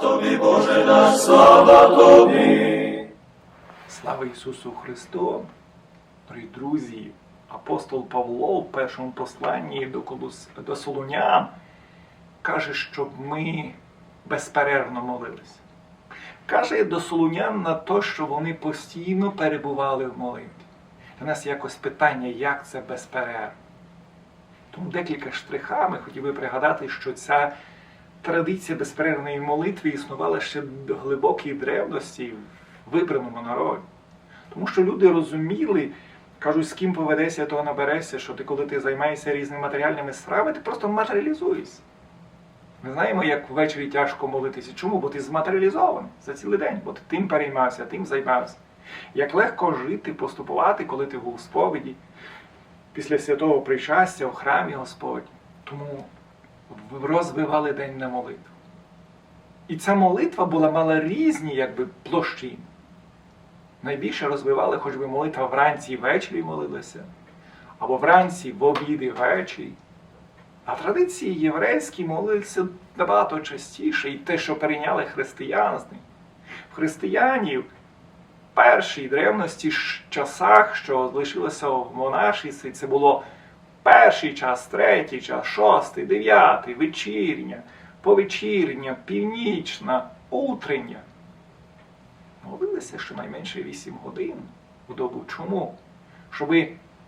тобі, Боже наш, слава тобі. Слава Ісусу Христу! Дорогі друзі, апостол Павло в першому посланні до, Колос... до Солунян каже, щоб ми безперервно молилися. Каже до Солунян на те, що вони постійно перебували в молитві. Для нас якось питання, як це безперервно. Тому декілька штрихами хотів би пригадати, що ця традиція безперервної молитви існувала ще до глибокій древності в вибраному народі. Тому що люди розуміли, кажуть, з ким поведеться, того наберешся, що ти, коли ти займаєшся різними матеріальними справами, ти просто матеріалізуєшся. Ми знаємо, як ввечері тяжко молитися. Чому? Бо ти зматеріалізований за цілий день, бо ти тим переймався, тим займався. Як легко жити, поступувати, коли ти був у сповіді, після святого причастя у храмі Господні. Тому в- розвивали день на молитву. І ця молитва була мала різні якби, площини. Найбільше розвивали, хоч би молитва вранці і ввечері молилися, або вранці, в обід і ввечері. А традиції єврейські молилися набагато частіше, і те, що перейняли християнство. В християнів в першій древності часах, що залишилося в монашестві, це було перший час, третій час, шостий, дев'ятий, вечірня, повечірня, північна, утрення. Молилися щонайменше 8 годин у добу. Чому? Щоб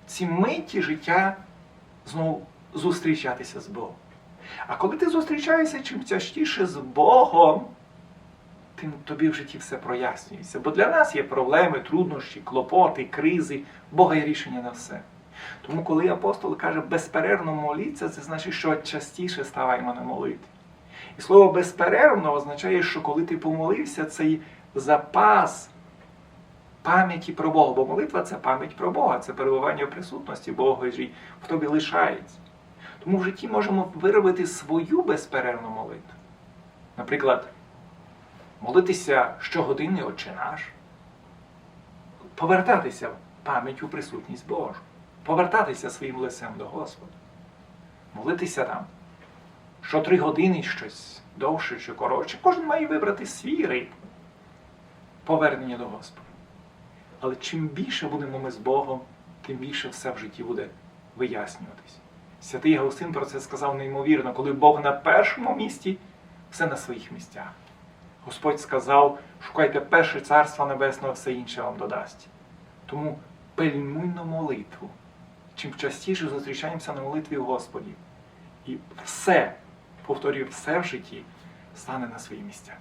ці миті життя знову зустрічатися з Богом. А коли ти зустрічаєшся чим частіше з Богом, тим тобі в житті все прояснюється. Бо для нас є проблеми, труднощі, клопоти, кризи, Бога є рішення на все. Тому, коли апостол каже безперервно моліться, це значить, що частіше ставаємо на молитві. І слово безперервно означає, що коли ти помолився, цей запас пам'яті про Бога. Бо молитва це пам'ять про Бога, це перебування в присутності Божій в тобі лишається. Тому в житті можемо виробити свою безперервну молитву. Наприклад, молитися щогодини Отче наш, повертатися в пам'ять у присутність Божу, повертатися своїм лицем до Господа, молитися там що три години щось довше чи коротше. Кожен має вибрати свій ритм повернення до Господа. Але чим більше будемо ми з Богом, тим більше все в житті буде вияснюватись. Святий Гаустин про це сказав неймовірно, коли Бог на першому місці, все на своїх місцях. Господь сказав: шукайте перше царство небесного, все інше вам додасть. Тому пильнуйно молитву. Чим частіше зустрічаємося на молитві Господі, і все, повторюю, все в житті стане на свої місця.